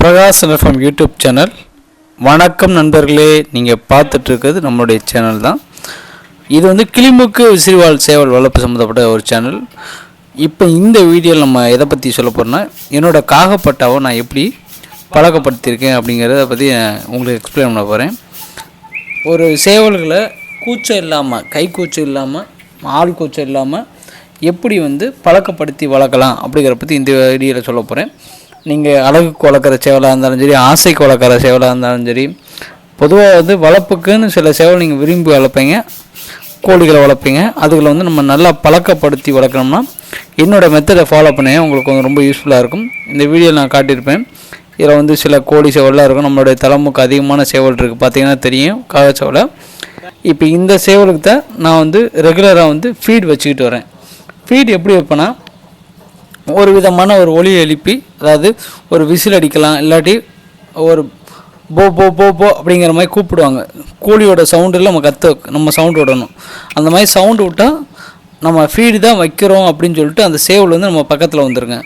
Prakash FM YouTube channel வணக்கம் நண்பர்களே நீங்கள் பார்த்துட்டு இருக்கிறது நம்மளுடைய சேனல் தான். இது வந்து கிளிமுக்கு விசிறிவால் சேவல் வளர்ப்பு சம்மந்தப்பட்ட ஒரு சேனல் இப்போ இந்த வீடியோவில் நம்ம எதை பற்றி சொல்ல போகிறோன்னா என்னோட காகப்பட்டாவை நான் எப்படி பழக்கப்படுத்தியிருக்கேன் அப்படிங்கிறத பற்றி உங்களுக்கு எக்ஸ்பிளைன் பண்ண போகிறேன் ஒரு சேவல்களை கூச்சம் இல்லாமல் கை கூச்சம் இல்லாமல் ஆள் கூச்சம் இல்லாமல் எப்படி வந்து பழக்கப்படுத்தி வளர்க்கலாம் அப்படிங்கிற பற்றி இந்த வீடியோவில் சொல்ல போகிறேன் நீங்கள் அழகுக்கு வளர்க்குற சேவலாக இருந்தாலும் சரி ஆசைக்கு வளர்க்குற சேவலாக இருந்தாலும் சரி பொதுவாக வந்து வளர்ப்புக்குன்னு சில சேவல் நீங்கள் விரும்பி வளர்ப்பீங்க கோழிகளை வளர்ப்பீங்க. அதுகளை வந்து நம்ம நல்லா பழக்கப்படுத்தி வளர்க்கணும்னா என்னோடய மெத்தடை ஃபாலோ பண்ணேன் உங்களுக்கு வந்து ரொம்ப யூஸ்ஃபுல்லாக இருக்கும். இந்த வீடியோவில் நான் காட்டியிருப்பேன். இதில் வந்து சில கோழி சேவல்லாம் இருக்கும். நம்மளுடைய தலைமுக்கு அதிகமான சேவல் இருக்குது பார்த்தீங்கன்னா தெரியும் காகச்சேவலை. இப்போ இந்த சேவலுக்கு தான் நான் வந்து ரெகுலராக வந்து ஃபீட் வச்சுக்கிட்டு வரேன். ஃபீட் எப்படி வைப்பேன்னா ஒரு விதமான ஒரு ஒலி எழுப்பி அதாவது ஒரு விசில் அடிக்கலாம் இல்லாட்டி ஒரு போ போ போ போ அப்படிங்கிற மாதிரி கூப்பிடுவாங்க. கோழியோட சவுண்டில் நம்ம கற்று நம்ம சவுண்டு விடணும். அந்த மாதிரி சவுண்டு விட்டால் நம்ம ஃபீடு தான் வைக்கிறோம் அப்படின்னு சொல்லிட்டு அந்த சேவல் வந்து நம்ம பக்கத்தில் வந்துருங்க.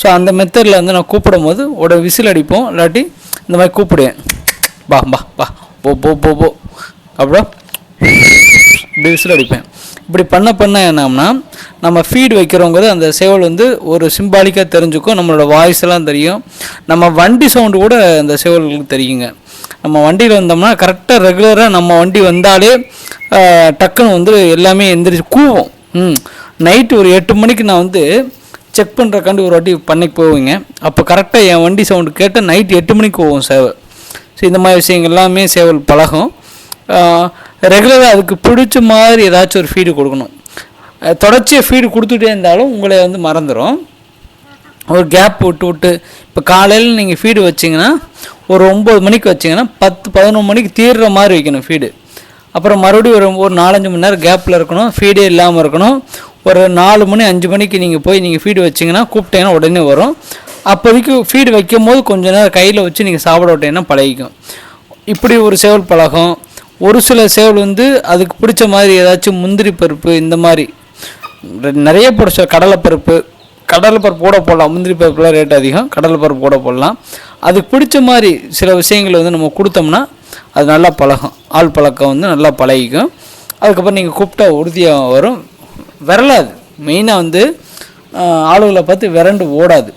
ஸோ அந்த மெத்தடில் வந்து நான் கூப்பிடும் போது உட விசில் அடிப்போம் இல்லாட்டி இந்த மாதிரி கூப்பிடுவேன் பா பா பா போ போ போ போ. அப்புறம் இப்படி விசில் அடிப்பேன். இப்படி பண்ண பண்ண என்னம்னா நம்ம ஃபீட் வைக்கிறவங்க அந்த சேவல் வந்து ஒரு சிம்பாலிக்காக தெரிஞ்சுக்கும் நம்மளோட வாய்ஸ் எல்லாம் தெரியும். நம்ம வண்டி சவுண்டு கூட அந்த சேவல்களுக்கு தெரியுங்க. நம்ம வண்டியில் வந்தோம்னா கரெக்டாக ரெகுலராக நம்ம வண்டி வந்தாலே டக்குன்னு வந்து எல்லாமே எந்திரிச்சு கூவும். ம். நைட்டு ஒரு எட்டு மணிக்கு நான் வந்து செக் பண்ணுறக்காண்டி ஒரு வாட்டி பண்ணைக்கு போவீங்க. அப்போ கரெக்டாக என் வண்டி சவுண்டு கேட்டு நைட்டு எட்டு மணிக்கு போவோம் சேவல். ஸோ இந்த மாதிரி விஷயங்கள் எல்லாமே சேவல் பழகும். ரெகுலராக அதுக்கு பிடிச்ச மாதிரி ஏதாச்சும் ஒரு ஃபீடு கொடுக்கணும். தொடர்ச்சியாக ஃபீடு கொடுத்துட்டே இருந்தாலும் உங்களை வந்து மறந்துடும் ஒரு கேப் விட்டு விட்டு இப்போ காலையில் நீங்கள் ஃபீடு வச்சிங்கன்னா ஒரு ஒம்பது மணிக்கு வச்சிங்கன்னா பத்து பதினொன்று மணிக்கு தீர்ற மாதிரி வைக்கணும் ஃபீடு அப்புறம் மறுபடியும் ஒரு ஒரு நாலஞ்சு மணி நேரம் கேப்பில் இருக்கணும் ஃபீடே இல்லாமல் இருக்கணும். ஒரு நாலு மணி அஞ்சு மணிக்கு நீங்கள் போய் நீங்கள் ஃபீடு வச்சிங்கன்னா கூப்பிட்டீங்கன்னா உடனே வரும். அப்போதைக்கு ஃபீடு வைக்கும் போது கொஞ்சம் நேரம் கையில் வச்சு நீங்கள் சாப்பிட விட்டீங்கன்னா பழகிக்கும். இப்படி ஒரு சேவல் பழகம் ஒரு சில சேவல் வந்து அதுக்கு பிடிச்ச மாதிரி ஏதாச்சும் முந்திரி பருப்பு இந்த மாதிரி நிறைய பிடிச்ச. கடலைப்பருப்பு கடலைப்பருப்பு கூட போடலாம். முந்திரி பருப்புலாம் ரேட் அதிகம். கடலைப்பருப்பு கூட போடலாம். அதுக்கு பிடிச்ச மாதிரி சில விஷயங்களை வந்து நம்ம கொடுத்தோம்னா அது நல்லா பழகும். ஆள் பழக்கம் வந்து நல்லா பழகிக்கும். அதுக்கப்புறம் நீங்கள் கூப்பிட்டா உறுதியாக வரும். விரலாது. மெயினாக வந்து ஆளுகளை பார்த்து விரண்டு ஓடாது.